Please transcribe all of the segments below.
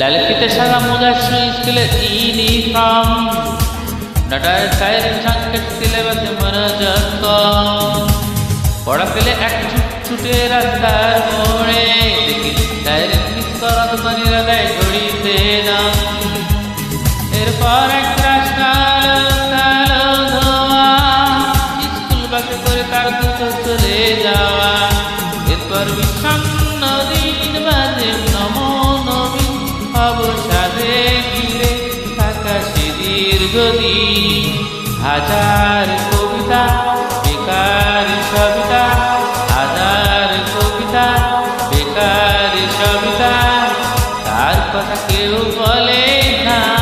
Lalakita Saramuda Sri Skillet Ini from নটার siren সংকেত সিলেবাসে যাক পড়া পেলে এক ছুট রাস্তার মোড়ে দেখি সাইরেন মিস করা দোকানিরা দেয় ঘড়িতে দাম দীর্ঘদিন হাজার কবিতা বেকার সবিতা হাজার কবিতা বেকার সবিতা তার কথা কেউ বলে না।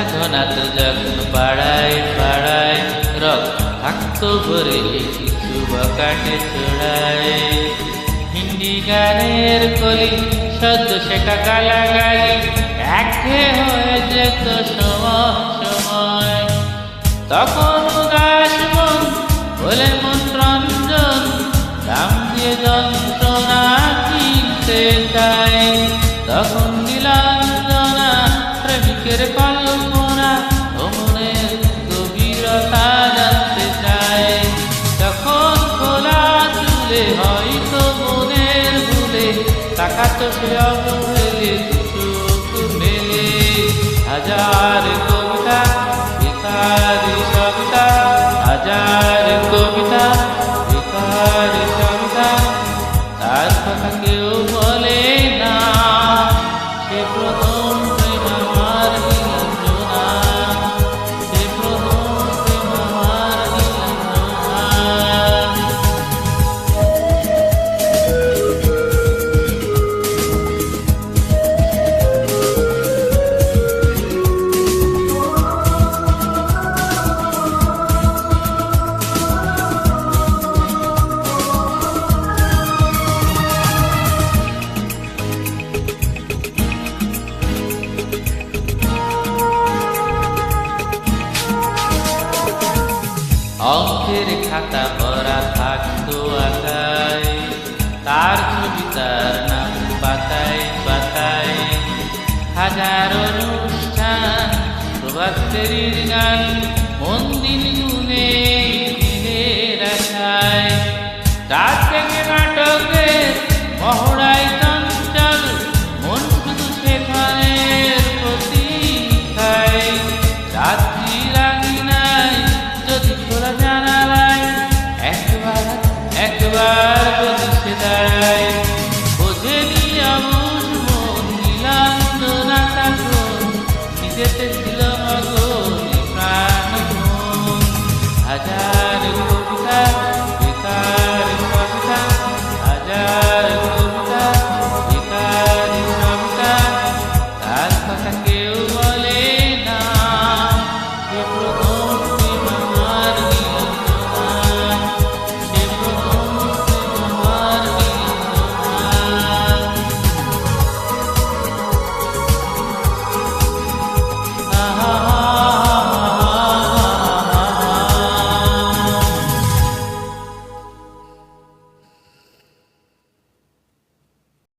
সন্ধ্যা ঘনাত যখন পাড়ায় পাড়ায় রক থাকতো ভরে কিছু বকাটে চড়ায়। হিন্দি গানের কলি সদ্য সেটা কালা গালি একে হয়ে যেত সময় সময়। তখন উদাস মন বলে মন চুলে হয়তো মনের ভুলে তাকাতো সে অবহেলে চোখ মেলে। হাজার কবিতা খাতা ভরা থাকতো আকায় তার ছবি তার নাম পাতায় পাতায় হাজার অনুষ্ঠান প্রভাতের গান, মন্দির that.